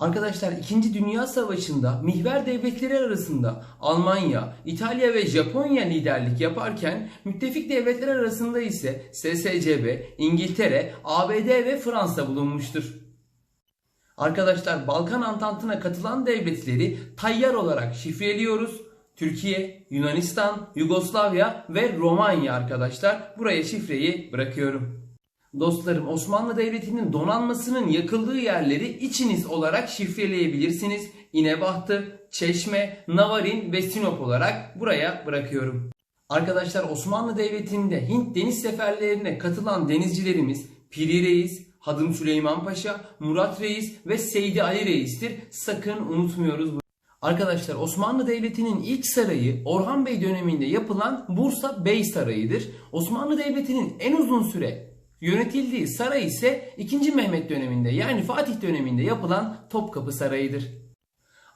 Arkadaşlar 2. Dünya Savaşı'nda mihver devletleri arasında Almanya, İtalya ve Japonya liderlik yaparken müttefik devletler arasında ise SSCB, İngiltere, ABD ve Fransa bulunmuştur. Arkadaşlar Balkan Antantı'na katılan devletleri tayyar olarak şifreliyoruz. Türkiye, Yunanistan, Yugoslavya ve Romanya arkadaşlar. Buraya şifreyi bırakıyorum. Dostlarım Osmanlı Devleti'nin donanmasının yakıldığı yerleri içiniz olarak şifreleyebilirsiniz. İnebahtı, Çeşme, Navarin ve Sinop olarak buraya bırakıyorum. Arkadaşlar Osmanlı Devleti'nde Hint deniz seferlerine katılan denizcilerimiz Piri Reis, Hadım Süleyman Paşa, Murat Reis ve Seydi Ali Reis'tir. Sakın unutmuyoruz bu. Arkadaşlar Osmanlı Devleti'nin ilk sarayı Orhan Bey döneminde yapılan Bursa Bey Sarayı'dır. Osmanlı Devleti'nin en uzun süre yönetildiği saray ise 2. Mehmet döneminde yani Fatih döneminde yapılan Topkapı Sarayı'dır.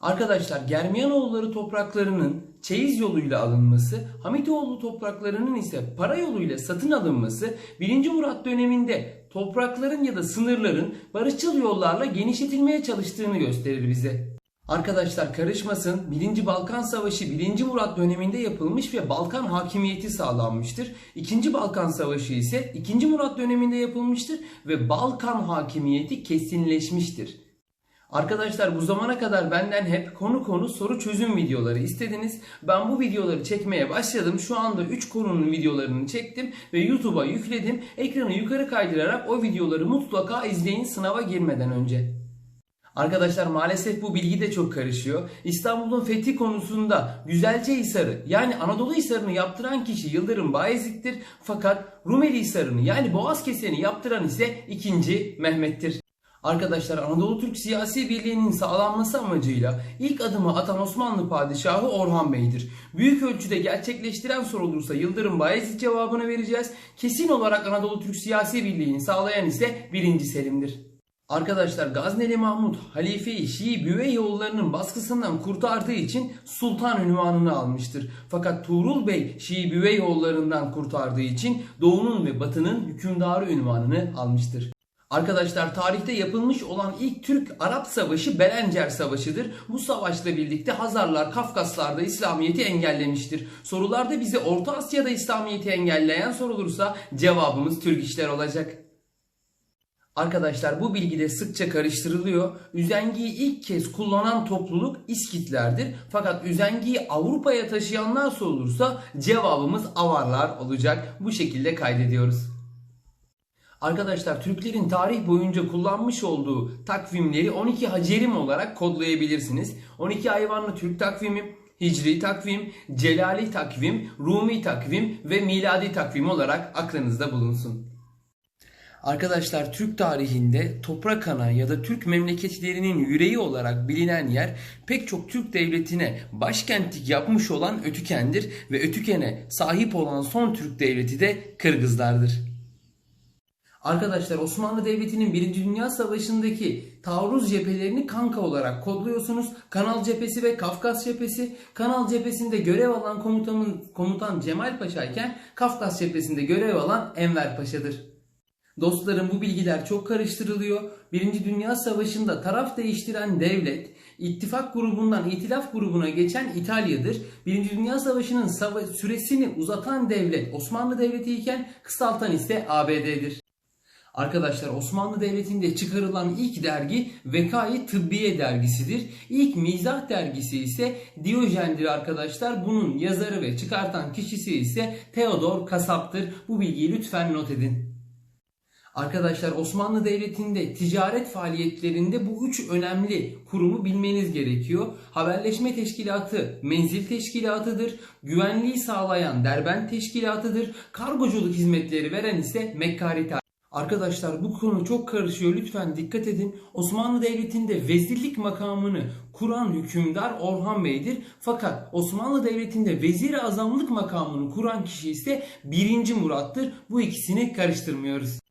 Arkadaşlar Germiyanoğulları topraklarının çeyiz yoluyla alınması, Hamitoğlu topraklarının ise para yoluyla satın alınması 1. Murat döneminde toprakların ya da sınırların barışçıl yollarla genişletilmeye çalıştığını gösterir bize. Arkadaşlar karışmasın 1. Balkan Savaşı 1. Murat döneminde yapılmış ve Balkan hakimiyeti sağlanmıştır. 2. Balkan Savaşı ise 2. Murat döneminde yapılmıştır ve Balkan hakimiyeti kesinleşmiştir. Arkadaşlar bu zamana kadar benden hep konu konu soru çözüm videoları istediniz. Ben bu videoları çekmeye başladım. Şu anda 3 konunun videolarını çektim ve YouTube'a yükledim. Ekranı yukarı kaydırarak o videoları mutlaka izleyin sınava girmeden önce. Arkadaşlar maalesef bu bilgi de çok karışıyor. İstanbul'un fethi konusunda Güzelce Hisarı yani Anadolu Hisarı'nı yaptıran kişi Yıldırım Bayezid'dir. Fakat Rumeli Hisarı'nı yani Boğaz Keseni yaptıran ise 2. Mehmet'tir. Arkadaşlar Anadolu Türk siyasi birliğinin sağlanması amacıyla ilk adımı atan Osmanlı padişahı Orhan Bey'dir. Büyük ölçüde gerçekleştiren sorulursa Yıldırım Bayezid cevabını vereceğiz. Kesin olarak Anadolu Türk siyasi birliğini sağlayan ise 1. Selim'dir. Arkadaşlar Gazneli Mahmut halifeyi Şii Büveyyoğullarının baskısından kurtardığı için sultan ünvanını almıştır. Fakat Tuğrul Bey Şii Büveyyoğullarından kurtardığı için doğunun ve batının hükümdarı ünvanını almıştır. Arkadaşlar tarihte yapılmış olan ilk Türk-Arap Savaşı Belencer Savaşı'dır. Bu savaşla birlikte Hazarlar Kafkaslar'da İslamiyet'i engellemiştir. Sorularda bize Orta Asya'da İslamiyet'i engelleyen sorulursa cevabımız Türk işler olacak. Arkadaşlar bu bilgi de sıkça karıştırılıyor. Üzengiyi ilk kez kullanan topluluk İskitlerdir. Fakat üzengiyi Avrupa'ya taşıyanlar sorulursa cevabımız Avarlar olacak. Bu şekilde kaydediyoruz. Arkadaşlar Türklerin tarih boyunca kullanmış olduğu takvimleri 12 hacerim olarak kodlayabilirsiniz. 12 hayvanlı Türk takvimi, Hicri takvim, Celali takvim, Rumi takvim ve Miladi takvim olarak aklınızda bulunsun. Arkadaşlar Türk tarihinde toprak ana ya da Türk memleketlerinin yüreği olarak bilinen yer pek çok Türk devletine başkentlik yapmış olan Ötüken'dir ve Ötüken'e sahip olan son Türk devleti de Kırgızlardır. Arkadaşlar Osmanlı Devleti'nin 1. Dünya Savaşı'ndaki taarruz cephelerini kanka olarak kodluyorsunuz. Kanal cephesi ve Kafkas cephesi. Kanal cephesinde görev alan komutanın, komutan Cemal Paşa iken Kafkas cephesinde görev alan Enver Paşa'dır. Dostlarım bu bilgiler çok karıştırılıyor. Birinci Dünya Savaşı'nda taraf değiştiren devlet, ittifak grubundan itilaf grubuna geçen İtalya'dır. Birinci Dünya Savaşı'nın sava- süresini uzatan devlet Osmanlı Devleti iken kısaltan ise ABD'dir. Arkadaşlar Osmanlı Devleti'nde çıkarılan ilk dergi Vekai Tıbbiye dergisidir. İlk mizah dergisi ise Diyojen'dir arkadaşlar. Bunun yazarı ve çıkartan kişisi ise Theodor Kasap'tır. Bu bilgiyi lütfen not edin. Arkadaşlar Osmanlı Devleti'nde ticaret faaliyetlerinde bu üç önemli kurumu bilmeniz gerekiyor. Haberleşme Teşkilatı Menzil Teşkilatı'dır. Güvenliği sağlayan Derbent Teşkilatı'dır. Kargoculuk hizmetleri veren ise Mekkari Arkadaşlar bu konu çok karışıyor. Lütfen dikkat edin. Osmanlı Devleti'nde vezirlik makamını kuran hükümdar Orhan Bey'dir. Fakat Osmanlı Devleti'nde vezir-i azamlık makamını kuran kişi ise 1. Murat'tır. Bu ikisini karıştırmıyoruz.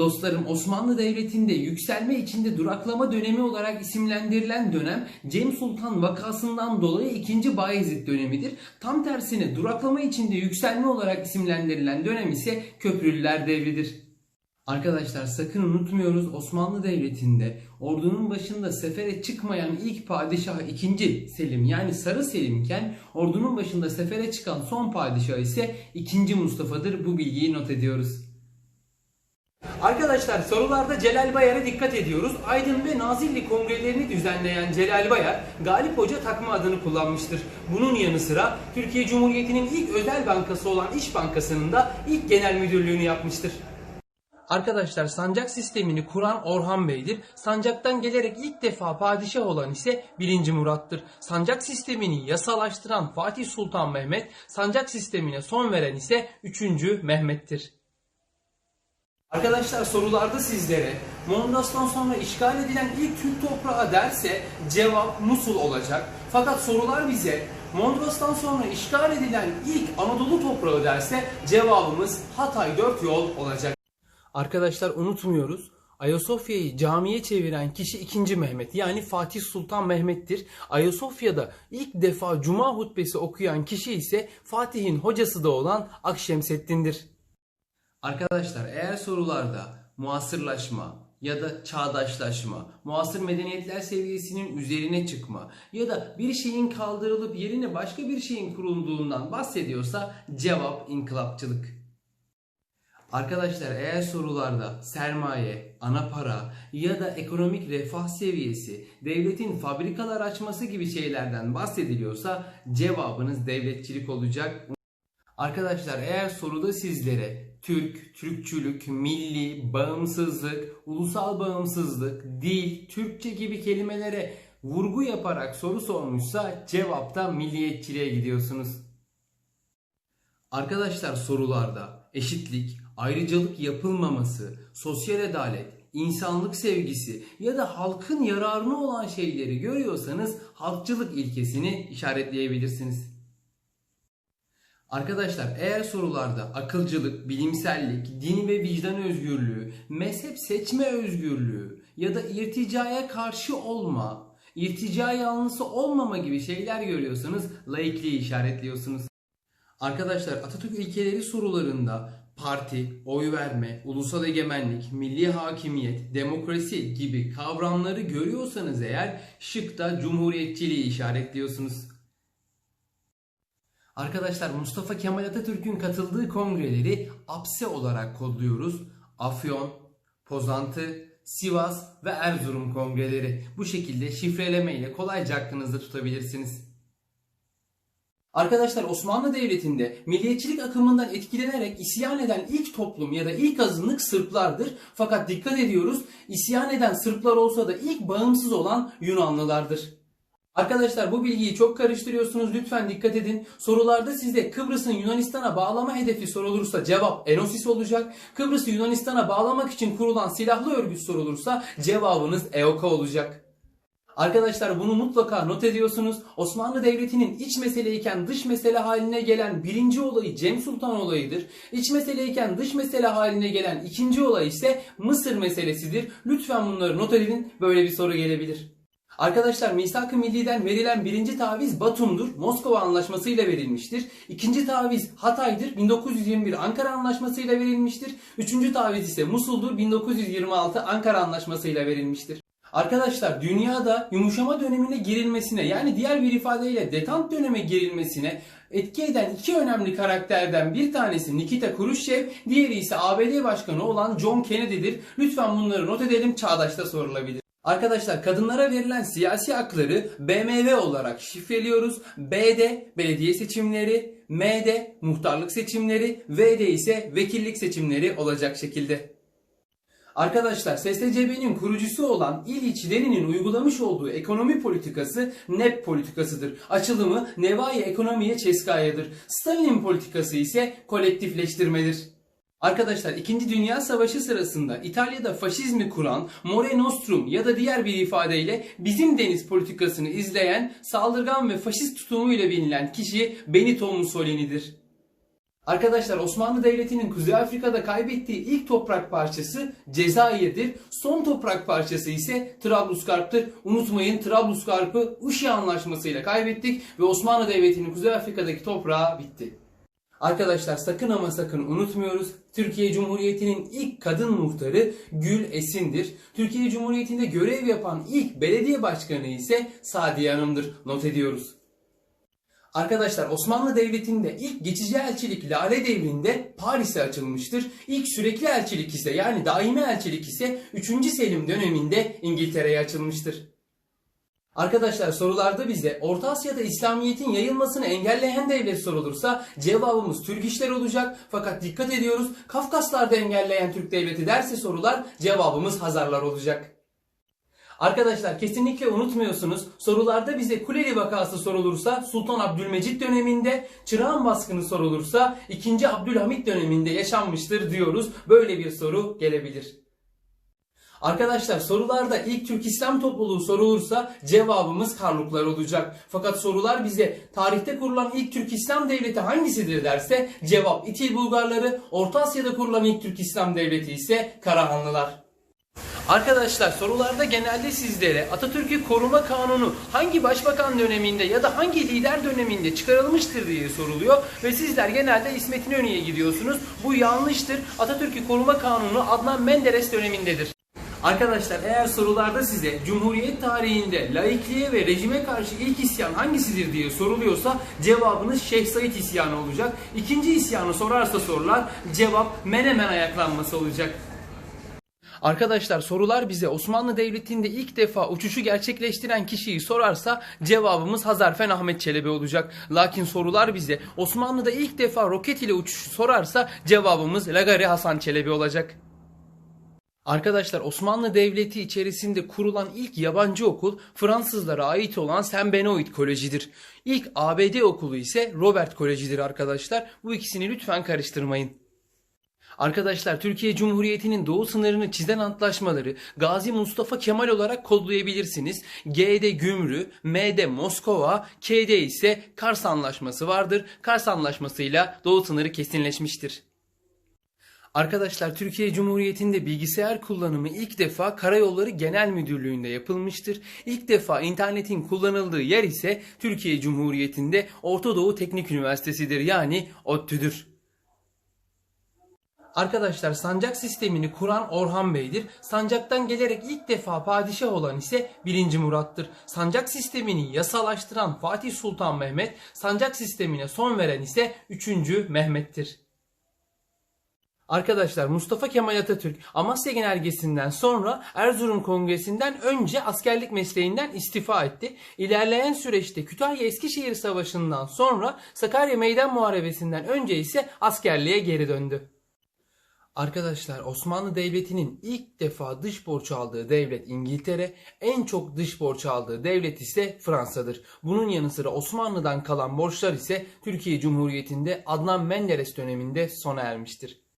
Dostlarım Osmanlı Devleti'nde yükselme içinde duraklama dönemi olarak isimlendirilen dönem Cem Sultan vakasından dolayı 2. Bayezid dönemidir. Tam tersine duraklama içinde yükselme olarak isimlendirilen dönem ise Köprülüler devridir. Arkadaşlar sakın unutmuyoruz Osmanlı Devleti'nde ordunun başında sefere çıkmayan ilk padişah 2. Selim yani Sarı Selimken ordunun başında sefere çıkan son padişah ise 2. Mustafa'dır. Bu bilgiyi not ediyoruz. Arkadaşlar sorularda Celal Bayar'a dikkat ediyoruz. Aydın ve Nazilli kongrelerini düzenleyen Celal Bayar, Galip Hoca takma adını kullanmıştır. Bunun yanı sıra Türkiye Cumhuriyeti'nin ilk özel bankası olan İş Bankası'nın da ilk genel müdürlüğünü yapmıştır. Arkadaşlar sancak sistemini kuran Orhan Bey'dir. Sancaktan gelerek ilk defa padişah olan ise 1. Murat'tır. Sancak sistemini yasalaştıran Fatih Sultan Mehmet, sancak sistemine son veren ise 3. Mehmet'tir. Arkadaşlar sorularda sizlere Mondos'tan sonra işgal edilen ilk Türk toprağı derse cevap Musul olacak. Fakat sorular bize Mondos'tan sonra işgal edilen ilk Anadolu toprağı derse cevabımız Hatay 4 yol olacak. Arkadaşlar unutmuyoruz. Ayasofya'yı camiye çeviren kişi 2. Mehmet yani Fatih Sultan Mehmet'tir. Ayasofya'da ilk defa cuma hutbesi okuyan kişi ise Fatih'in hocası da olan Akşemseddin'dir. Arkadaşlar eğer sorularda muasırlaşma ya da çağdaşlaşma, muasır medeniyetler seviyesinin üzerine çıkma ya da bir şeyin kaldırılıp yerine başka bir şeyin kurulduğundan bahsediyorsa cevap inkılapçılık. Arkadaşlar eğer sorularda sermaye, ana para ya da ekonomik refah seviyesi, devletin fabrikalar açması gibi şeylerden bahsediliyorsa cevabınız devletçilik olacak. Arkadaşlar eğer soruda sizlere Türk, Türkçülük, milli, bağımsızlık, ulusal bağımsızlık, dil, Türkçe gibi kelimelere vurgu yaparak soru sormuşsa cevapta milliyetçiliğe gidiyorsunuz. Arkadaşlar sorularda eşitlik, ayrıcalık yapılmaması, sosyal adalet, insanlık sevgisi ya da halkın yararına olan şeyleri görüyorsanız halkçılık ilkesini işaretleyebilirsiniz. Arkadaşlar eğer sorularda akılcılık, bilimsellik, din ve vicdan özgürlüğü, mezhep seçme özgürlüğü ya da irticaya karşı olma, irtica yanlısı olmama gibi şeyler görüyorsanız laikliği işaretliyorsunuz. Arkadaşlar Atatürk ilkeleri sorularında parti, oy verme, ulusal egemenlik, milli hakimiyet, demokrasi gibi kavramları görüyorsanız eğer şıkta cumhuriyetçiliği işaretliyorsunuz. Arkadaşlar Mustafa Kemal Atatürk'ün katıldığı kongreleri APSE olarak kodluyoruz. Afyon, Pozantı, Sivas ve Erzurum kongreleri. Bu şekilde şifreleme ile kolayca aklınızda tutabilirsiniz. Arkadaşlar Osmanlı Devleti'nde milliyetçilik akımından etkilenerek isyan eden ilk toplum ya da ilk azınlık Sırplardır. Fakat dikkat ediyoruz isyan eden Sırplar olsa da ilk bağımsız olan Yunanlılardır. Arkadaşlar bu bilgiyi çok karıştırıyorsunuz. Lütfen dikkat edin. Sorularda sizde Kıbrıs'ın Yunanistan'a bağlama hedefi sorulursa cevap Enosis olacak. Kıbrıs'ı Yunanistan'a bağlamak için kurulan silahlı örgüt sorulursa cevabınız EOKA olacak. Arkadaşlar bunu mutlaka not ediyorsunuz. Osmanlı Devleti'nin iç meseleyken dış mesele haline gelen birinci olayı Cem Sultan olayıdır. İç meseleyken dış mesele haline gelen ikinci olay ise Mısır meselesidir. Lütfen bunları not edin. Böyle bir soru gelebilir. Arkadaşlar Misak-ı Milli'den verilen birinci taviz Batum'dur. Moskova Anlaşması'yla verilmiştir. İkinci taviz Hatay'dır. 1921 Ankara Anlaşması'yla verilmiştir. Üçüncü taviz ise Musul'dur. 1926 Ankara Anlaşması'yla verilmiştir. Arkadaşlar dünyada yumuşama dönemine girilmesine yani diğer bir ifadeyle detant döneme girilmesine etki eden iki önemli karakterden bir tanesi Nikita Khrushchev, diğeri ise ABD Başkanı olan John Kennedy'dir. Lütfen bunları not edelim çağdaşta sorulabilir. Arkadaşlar kadınlara verilen siyasi hakları BMW olarak şifreliyoruz. B'de belediye seçimleri, M'de muhtarlık seçimleri, V'de ise vekillik seçimleri olacak şekilde. Arkadaşlar SSCB'nin kurucusu olan İliç Lenin'in uygulamış olduğu ekonomi politikası NEP politikasıdır. Açılımı Nevai Ekonomiye Çeskaya'dır. Stalin'in politikası ise kolektifleştirmedir. Arkadaşlar 2. Dünya Savaşı sırasında İtalya'da faşizmi kuran Mare Nostrum ya da diğer bir ifadeyle bizim deniz politikasını izleyen saldırgan ve faşist tutumuyla bilinen kişi Benito Mussolini'dir. Arkadaşlar Osmanlı Devleti'nin Kuzey Afrika'da kaybettiği ilk toprak parçası Cezayir'dir. Son toprak parçası ise Trablusgarp'tır. Unutmayın Trablusgarp'ı Uşi Anlaşması ile kaybettik ve Osmanlı Devleti'nin Kuzey Afrika'daki toprağı bitti. Arkadaşlar sakın ama sakın unutmuyoruz. Türkiye Cumhuriyeti'nin ilk kadın muhtarı Gül Esin'dir. Türkiye Cumhuriyeti'nde görev yapan ilk belediye başkanı ise Sadiye Hanım'dır. Not ediyoruz. Arkadaşlar Osmanlı Devleti'nde ilk geçici elçilik Lale Devri'nde Paris'e açılmıştır. İlk sürekli elçilik ise yani daimi elçilik ise 3. Selim döneminde İngiltere'ye açılmıştır. Arkadaşlar sorularda bize Orta Asya'da İslamiyet'in yayılmasını engelleyen devlet sorulursa cevabımız Türk işler olacak. Fakat dikkat ediyoruz Kafkaslar'da engelleyen Türk devleti derse sorular cevabımız Hazarlar olacak. Arkadaşlar kesinlikle unutmuyorsunuz. Sorularda bize Kuleli vakası sorulursa Sultan Abdülmecit döneminde, Çırağan baskını sorulursa 2. Abdülhamit döneminde yaşanmıştır diyoruz. Böyle bir soru gelebilir. Arkadaşlar sorularda ilk Türk İslam topluluğu sorulursa cevabımız Karluklar olacak. Fakat sorular bize tarihte kurulan ilk Türk İslam devleti hangisidir derse cevap İtil Bulgarları, Orta Asya'da kurulan ilk Türk İslam devleti ise Karahanlılar. Arkadaşlar sorularda genelde sizlere Atatürk'ü koruma kanunu hangi başbakan döneminde ya da hangi lider döneminde çıkarılmıştır diye soruluyor ve sizler genelde İsmet İnönü'ye gidiyorsunuz. Bu yanlıştır. Atatürk'ü koruma kanunu Adnan Menderes dönemindedir. Arkadaşlar eğer sorularda size Cumhuriyet tarihinde laikliğe ve rejime karşı ilk isyan hangisidir diye soruluyorsa cevabınız Şeyh Said isyanı olacak. İkinci isyanı sorarsa sorular cevap Menemen ayaklanması olacak. Arkadaşlar sorular bize Osmanlı Devleti'nde ilk defa uçuşu gerçekleştiren kişiyi sorarsa cevabımız Hazarfen Ahmet Çelebi olacak. Lakin sorular bize Osmanlı'da ilk defa roket ile uçuşu sorarsa cevabımız Lagari Hasan Çelebi olacak. Arkadaşlar Osmanlı Devleti içerisinde kurulan ilk yabancı okul Fransızlara ait olan Saint Benoît Koleji'dir. İlk ABD okulu ise Robert Koleji'dir arkadaşlar. Bu ikisini lütfen karıştırmayın. Arkadaşlar Türkiye Cumhuriyeti'nin doğu sınırını çizen antlaşmaları Gazi Mustafa Kemal olarak kodlayabilirsiniz. G'de Gümrü, M'de Moskova, K'de ise Kars Anlaşması vardır. Kars Anlaşması'yla doğu sınırı kesinleşmiştir. Arkadaşlar Türkiye Cumhuriyeti'nde bilgisayar kullanımı ilk defa Karayolları Genel Müdürlüğü'nde yapılmıştır. İlk defa internetin kullanıldığı yer ise Türkiye Cumhuriyeti'nde Orta Doğu Teknik Üniversitesi'dir yani ODTÜ'dür. Arkadaşlar sancak sistemini kuran Orhan Bey'dir. Sancaktan gelerek ilk defa padişah olan ise 1. Murat'tır. Sancak sistemini yasalaştıran Fatih Sultan Mehmet, sancak sistemine son veren ise 3. Mehmet'tir. Arkadaşlar Mustafa Kemal Atatürk Amasya Genelgesi'nden sonra Erzurum Kongresi'nden önce askerlik mesleğinden istifa etti. İlerleyen süreçte Kütahya Eskişehir Savaşı'ndan sonra Sakarya Meydan Muharebesi'nden önce ise askerliğe geri döndü. Arkadaşlar Osmanlı Devleti'nin ilk defa dış borç aldığı devlet İngiltere, en çok dış borç aldığı devlet ise Fransa'dır. Bunun yanı sıra Osmanlı'dan kalan borçlar ise Türkiye Cumhuriyeti'nde Adnan Menderes döneminde sona ermiştir.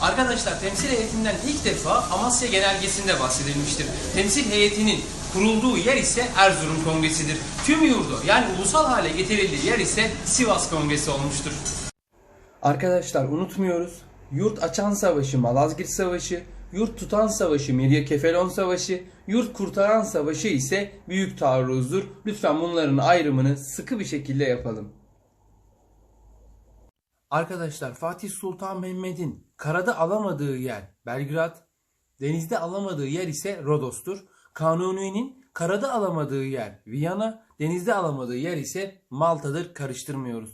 Arkadaşlar temsil heyetinden ilk defa Amasya Genelgesi'nde bahsedilmiştir. Temsil heyetinin kurulduğu yer ise Erzurum Kongresi'dir. Tüm yurdu yani ulusal hale getirildiği yer ise Sivas Kongresi olmuştur. Arkadaşlar unutmuyoruz. Yurt açan savaşı Malazgirt Savaşı, yurt tutan savaşı Mirya Kefelon Savaşı, yurt kurtaran savaşı ise Büyük Taarruz'dur. Lütfen bunların ayrımını sıkı bir şekilde yapalım. Arkadaşlar Fatih Sultan Mehmet'in karada alamadığı yer Belgrad, denizde alamadığı yer ise Rodos'tur. Kanuni'nin karada alamadığı yer Viyana, denizde alamadığı yer ise Malta'dır. Karıştırmıyoruz.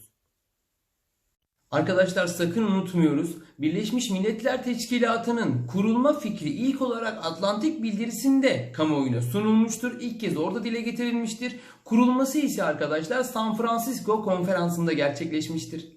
Arkadaşlar sakın unutmuyoruz. Birleşmiş Milletler Teşkilatı'nın kurulma fikri ilk olarak Atlantik bildirisinde kamuoyuna sunulmuştur. İlk kez orada dile getirilmiştir. Kurulması ise arkadaşlar San Francisco konferansında gerçekleşmiştir.